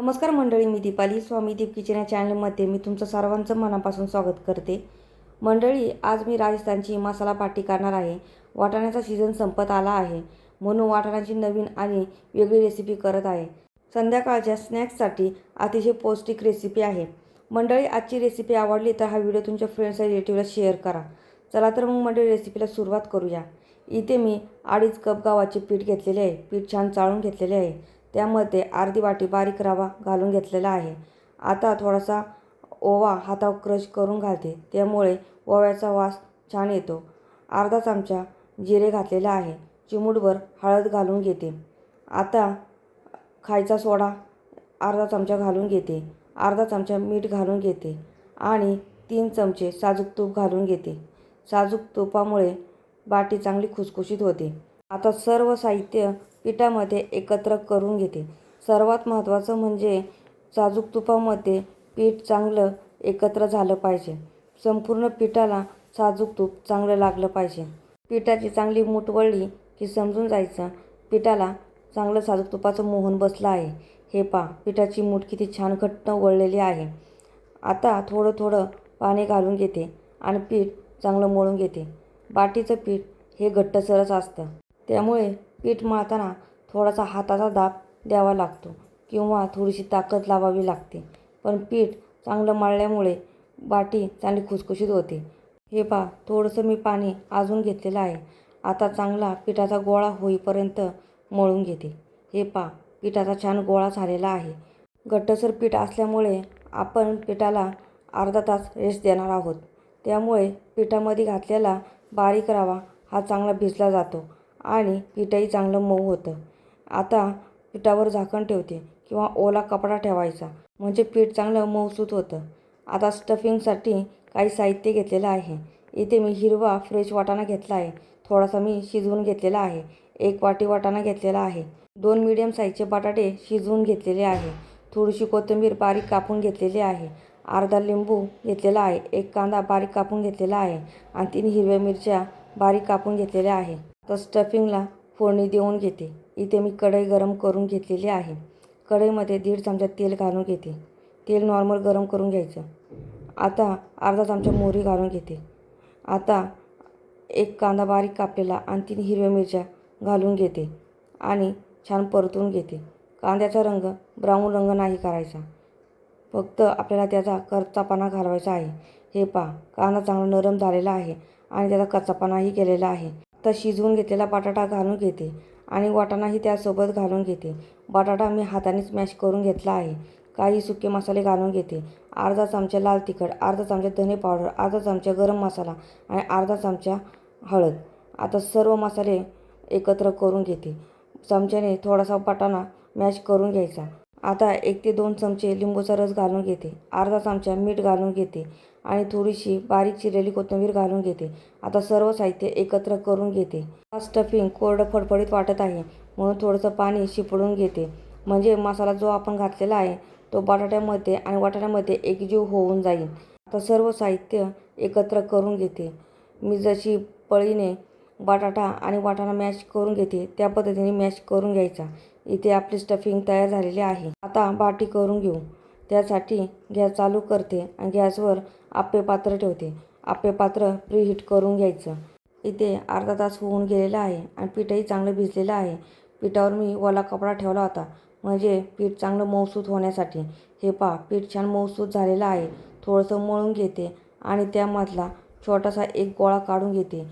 नमस्कार मंडळी मी दीपाली. स्वामी दीप किचन या चॅनलमध्ये मी तुमचं सर्वांचं मनापासून स्वागत करते. मंडळी आज मी राजस्थानची मसाला पाटी करणार आहे. वाटाण्याचा सीझन संपत आला आहे. म्हणून वाटाण्याची नवीन आणि वेगळी रेसिपी करत आहे. संध्याकाळच्या स्नॅक्ससाठी अतिशय पौष्टिक रेसिपी आहे. मंडळी आजची रेसिपी आवडली तर हा व्हिडिओ तुमच्या फ्रेंड्स आणि रिलेटिव्हला शेअर करा. चला तर मग मंडळी रेसिपीला सुरुवात करूया. इथे मी अडीच कप गव्हाचे पीठ घेतलेले आहे. पीठ छान चाळून घेतलेले आहे. त्यामध्ये अर्धी वाटी बारीक रवा घालून घेतलेला आहे. आता थोडासा ओवा हातावर क्रश करून घालते. त्यामुळे ओव्याचा वास छान येतो. अर्धा चमचा जिरे घातलेला आहे. चिमूटभर हळद घालून घेते. आता खायचा सोडा अर्धा चमचा घालून घेते. अर्धा चमचा मीठ घालून घेते आणि तीन चमचे साजूक तूप घालून घेते. साजूक तुपामुळे बाटी चांगली खुसखुशीत होते. आता सर्व साहित्य पिठामध्ये एकत्र करून घेते. सर्वात महत्त्वाचं म्हणजे साजूक तुपामध्ये पीठ चांगलं एकत्र झालं पाहिजे. संपूर्ण पिठाला साजूक तूप चांगलं लागलं पाहिजे. पिठाची चांगली मूठ वळली की समजून जायचं पिठाला चांगलं साजूक तुपाचं मोहन बसलं आहे. हे पा पिठाची मूठ किती छान घट्ट वळलेली आहे. आता थोडं थोडं पाणी घालून घेते आणि पीठ चांगलं मळून घेते. बाटीचं पीठ हे घट्टसरच असतं. त्यामुळे पीठ मळताना थोडासा हाताचा दाब द्यावा लागतो किंवा थोडीशी ताकद लावावी लागते. पण पीठ चांगलं मळल्यामुळे बाटी चांगली खुसखुशीत होते. हे पा थोडंसं मी पाणी अजून घेतलेलं आहे. आता चांगला पिठाचा गोळा होईपर्यंत मळून घेते. हे पा पिठाचा छान गोळा झालेला आहे. घट्टसर पीठ असल्यामुळे आपण पिठाला अर्धा तास रेस्ट देणार आहोत. त्यामुळे पिठामध्ये घातलेला बारीक रवा हा चांगला भिजला जातो. आणि पीठही चांगलं मऊ होतं. आता पिठावर झाकण ठेवते किंवा ओला कपडा ठेवायचा म्हणजे पीठ चांगलं मऊसूत होतं. आता स्टफिंगसाठी काही साहित्य घेतलेलं आहे. इथे मी हिरवा फ्रेश वाटाणा घेतला आहे. थोडासा मी शिजवून घेतलेला आहे. एक वाटी वाटाणा घेतलेला आहे. दोन मीडियम साईजचे बटाटे शिजवून घेतलेले आहे. थोडीशी कोथिंबीर बारीक कापून घेतलेली आहे. अर्धा लिंबू घेतलेला आहे. एक कांदा बारीक कापून घेतलेला आहे. आणि तीन हिरव्या मिरच्या बारीक कापून घेतलेल्या आहे. तर स्टफिंगला फोडणी देऊन घेते. इथे मी कढई गरम करून घेतलेली आहे. कढईमध्ये दीड चमचा तेल घालून घेते. तेल नॉर्मल गरम करून घ्यायचं. आता अर्धा चमचा मोहरी घालून घेते. आता एक कांदा बारीक कापलेला आणि तीन हिरव्या मिरच्या घालून घेते आणि छान परतून घेते. कांद्याचा रंग ब्राऊन रंग नाही करायचा. फक्त आपल्याला त्याचा कच्चापणा घालवायचा आहे. हे पहा कांदा चांगला नरम झालेला आहे आणि त्याचा कच्चापणाही केलेला आहे. तर शिजवून घेतलेला बटाटा घालून घेते आणि वाटाणाही त्यासोबत घालून घेते. बटाटा मी हातानेच मॅश करून घेतला आहे. काही सुके मसाले घालून घेते. अर्धा चमचा लाल तिखट अर्धा चमचा धने पावडर अर्धा चमचा गरम मसाला आणि अर्धा चमचा हळद. आता सर्व मसाले एकत्र करून घेते. चमच्याने थोडासा बटाणा मॅश करून घ्यायचा. आता एक ते दोन चमचे लिंबूचा रस घालून घेते. अर्धा चमचा मीठ घालून घेते. आणि थोडीशी बारीक चिरलेली कोथिंबीर घालून घेते. आता सर्व साहित्य एकत्र करून घेते. हा स्टफिंग कोरडं फडफडीत वाटत आहे म्हणून थोडंसं पाणी शिपडून घेते. म्हणजे मसाला जो आपण घातलेला आहे तो बटाट्यामध्ये आणि वाटाण्यामध्ये एकजीव होऊन जाईल. आता सर्व साहित्य एकत्र करून घेते. मी जशी पळीने बटाटा आणि वाटाणा मॅश करून घेते त्या पद्धतीने मॅश करून घ्यायचा. इथे आपली स्टफिंग तयार झालेली आहे. आता बाटी करून घेऊ. त्यासाठी गॅस चालू करते आणि गॅसवर आप्पे पात्र ठेवते. आप्पे पात्र प्रीहीट करून घ्यायचं. इथे अर्धा तास होऊन गेलेला आहे आणि पीठही चांगलं भिजलेलं आहे. पिठावर मी ओला कपडा ठेवला होता. म्हणजे पीठ चांगलं मऊसूत होण्यासाठी. हे पहा पीठ छान मऊसूत झालेलं आहे. थोडंसं मळून घेते आणि त्यामधला छोटासा एक गोळा काढून घेते.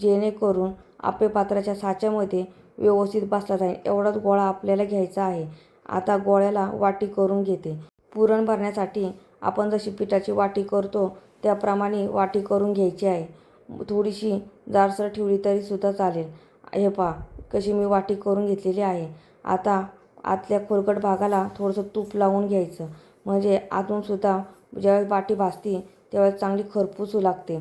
जेणेकरून आप्पे पात्राच्या साच्यामध्ये व्यवस्थित बसला जाईल. एवढाच गोळा आपल्याला घ्यायचा आहे. आता गोळ्याला वाटी करून घेते. पुरण भरण्यासाठी आपण जशी पिठाची वाटी करतो त्याप्रमाणे वाटी करून घ्यायची आहे. थोडीशी जाडसर ठेवली तरीसुद्धा चालेल. हे पहा कशी मी वाटी करून घेतलेली आहे. आता आतल्या खोलकट भागाला थोडंसं तूप लावून घ्यायचं. म्हणजे आतूनसुद्धा ज्यावेळेस वाटी भाजते त्यावेळेस चांगली खरपूसू लागते.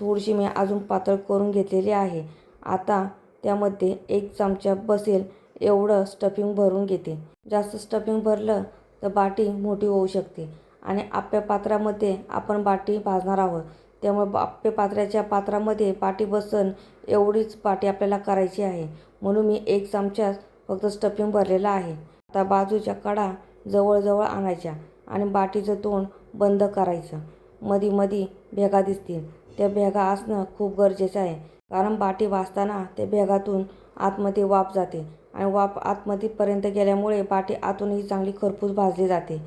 थोडीशी मी अजून पातळ करून घेतलेली आहे. आता त्यामध्ये एक चमचा बसेल एवढं स्टफिंग भरून घेते. जास्त स्टफिंग भरलं तर बाटी मोठी होऊ शकते. आणि आप्या पात्रामध्ये आपण बाटी भाजणार आहोत. त्यामुळे आप्पे पात्राच्या पात्रामध्ये बाटी बसन एवढीच बाटी आपल्याला करायची आहे. म्हणून मी एक चमचा फक्त स्टफिंग भरलेला आहे. आता बाजूच्या कडा जवळजवळ आणायच्या आणि बाटीचं तोंड बंद करायचं. मधी मधी भेगा दिसतील. त्या भेगा असणं खूप गरजेचं आहे. कारण बाटी वाचताना त्या भेगातून आतमध्ये वाफ जाते. आणि वाफ आतमधीपर्यंत गेल्यामुळे बाटी आतूनही चांगली खरपूस भाजली जाते.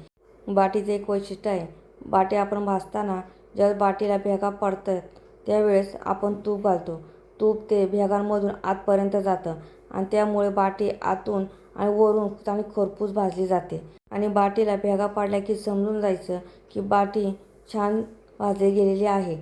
बाटीचं एक वैशिष्ट्य आहे बाटी आपण भाजताना ज्या बाटीला भेगा पडतात त्यावेळेस आपण तूप घालतो. तूप ते भेगांमधून आतपर्यंत जातं आणि त्यामुळे बाटी आतून आणि वरून चांगली खरपूस भाजली जाते. आणि बाटीला भेगा पडल्या की समजून जायचं की बाटी छान भाजली गेलेली आहे.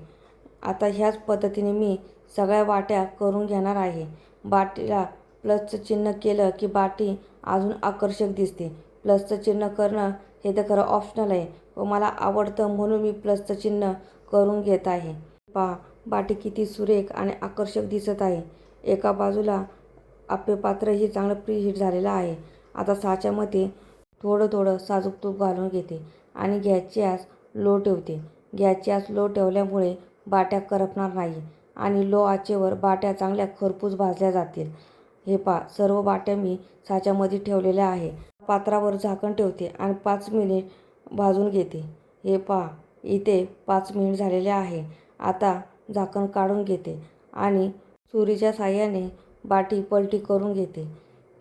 आता ह्याच पद्धतीने मी सगळ्या वाट्या करून घेणार आहे. बाटीला प्लसचं चिन्ह केलं की बाटी अजून आकर्षक दिसते. प्लसचं चिन्ह करणं हे तर खरं ऑप्शनल आहे. व मला आवडतं म्हणून मी प्लसचं चिन्ह करून घेत आहे. पहा बाटी किती सुरेख आणि आकर्षक दिसत आहे. एका बाजूला आपले पात्रही चांगलं प्रीहीट झालेलं आहे. आता साच्यामध्ये थोडं थोडं साजूक तूप घालून घेते आणि गॅसची आस लो ठेवते. गॅसची आस लो ठेवल्यामुळे बाट्या करपणार नाही आणि लो आचेवर बाट्या चांगल्या खरपूस भाजल्या जातील. हे पा सर्व बाट्या मी साच्यामध्ये ठेवलेल्या आहे. पात्रावर झाकण ठेवते आणि पाच मिनिट भाजून घेते. हे पा इथे पाच मिनिट झालेले आहे. आता झाकण काढून घेते आणि सुरीच्या साह्याने बाटी पलटी करून घेते.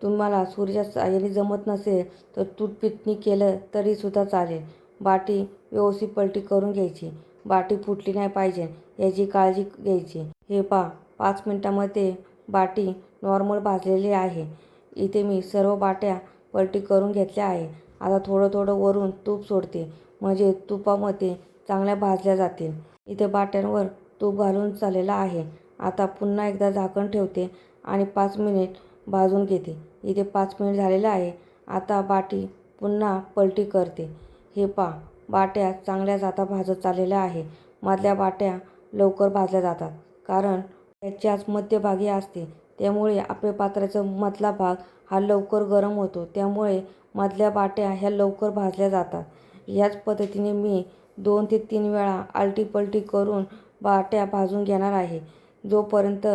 तुम्हाला सुरीच्या साह्याने जमत नसेल तर तूटपिटणी केलं तरीसुद्धा चालेल. बाटी व्यवस्थित पलटी करून घ्यायची. बाटी फुटली नाही पाहिजे याची काळजी घ्यायची. हे पा पाच मिनटामध्ये बाटी नॉर्मल भाजलेली आहे. इथे मी सर्व बाट्या पलटी करून घेतल्या आहे आता थोडं थोडं वरून तूप सोडते. म्हणजे तुपामध्ये चांगल्या भाजल्या जातील. इथे बाट्यांवर तूप घालून चाललेलं आहे. आता पुन्हा एकदा झाकण ठेवते आणि पाच मिनिट भाजून घेते. इथे पाच मिनिट झालेलं आहे. आता बाटी पुन्हा पलटी करते. हे पा बाट्या चांगल्या जाता भाजत चाललेल्या आहे. मधल्या बाट्या लवकर भाजल्या जातात. कारण त्याच्याच मध्यभागी असते. त्यामुळे आपल्या पात्राचा मधला भाग हा लवकर गरम होतो. त्यामुळे मधल्या बाट्या ह्या लवकर भाजल्या जातात. ह्याच पद्धतीने मी दोन ते तीन वेळा आलटी पलटी करून बाट्या भाजून घेणार आहे. जोपर्यंत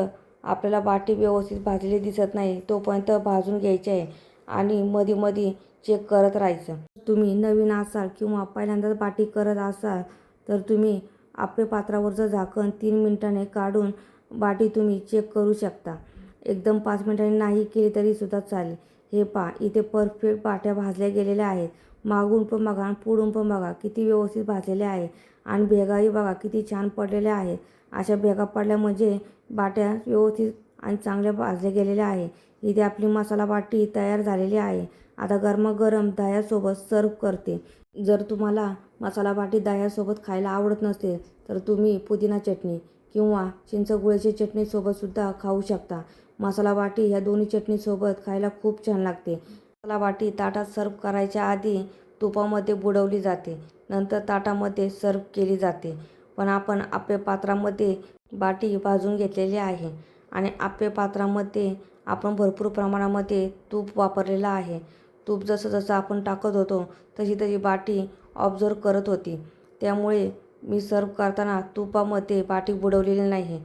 आपल्याला बाटी व्यवस्थित भाजलेली दिसत नाही तोपर्यंत भाजून घ्यायची आहे आणि मध्ये मध्ये चेक करत राहायचं. तुम्ही नवीन असाल किंवा पहिल्यांदाच बाटी करत असाल तर तुम्ही आपल्या पात्रावरचं झाकण तीन मिनिटाने काढून बाटी तुम्ही चेक करू शकता. एकदम पाच मिनिटांनी नाही केली तरीसुद्धा चालेल. हे पा इथे परफेक्ट बाट्या भाजल्या गेलेल्या आहेत. मागून पण बघा आणि पुढून पण बघा किती व्यवस्थित भाजलेल्या आहे. आणि भेगाही बघा किती छान पडलेल्या आहेत. अशा भेगा पडल्या म्हणजे बाट्या व्यवस्थित आणि चांगल्या भाजल्या गेलेल्या आहे. इथे आपली मसाला बाटी तयार झालेली आहे. आता गरमागरम दह्यासोबत सर्व करते. जर तुम्हाला मसाला बाटी दह्यासोबत खायला आवडत नसेल तर तुम्ही पुदिना चटणी किंवा चिंचगुळ्याची चटणीसोबतसुद्धा खाऊ शकता. मसाला बाटी ह्या दोन्ही चटणीसोबत खायला खूप छान लागते. मसाला बाटी ताटात सर्व करायच्या आधी तुपामध्ये बुडवली जाते. नंतर ताटामध्ये सर्व केली जाते. पण आपण आपल्या पात्रामध्ये बाटी भाजून घेतलेली आहे आणि आपल्या पात्रामध्ये आपण भरपूर प्रमाणामध्ये तूप वापरलेलं आहे. तूप जसं जसं आपण टाकत होतो तशी तशी बाटी ऑब्झर्व करत होती. त्यामुळे मी सर्व करताना तुपामध्ये बाटी बुडवलेली नाही.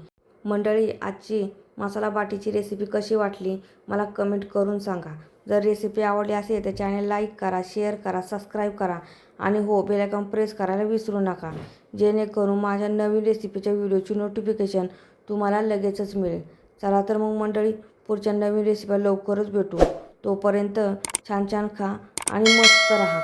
मंडळी आजची मसाला बाटीची रेसिपी कशी वाटली मला कमेंट करून सांगा. जर रेसिपी आवडली असेल तर चॅनल लाईक करा शेअर करा सबस्क्राईब करा आणि हो बेलायकॉन प्रेस करायला विसरू नका. जेणेकरून माझ्या नवीन रेसिपीच्या व्हिडिओची नोटिफिकेशन तुम्हाला लगेचच मिळेल. चला तर मग मंडळी पुढच्या नवीन रेसिपी लवकरच भेटू. तोपर्यंत छान छान खा आणि मस्त राहा.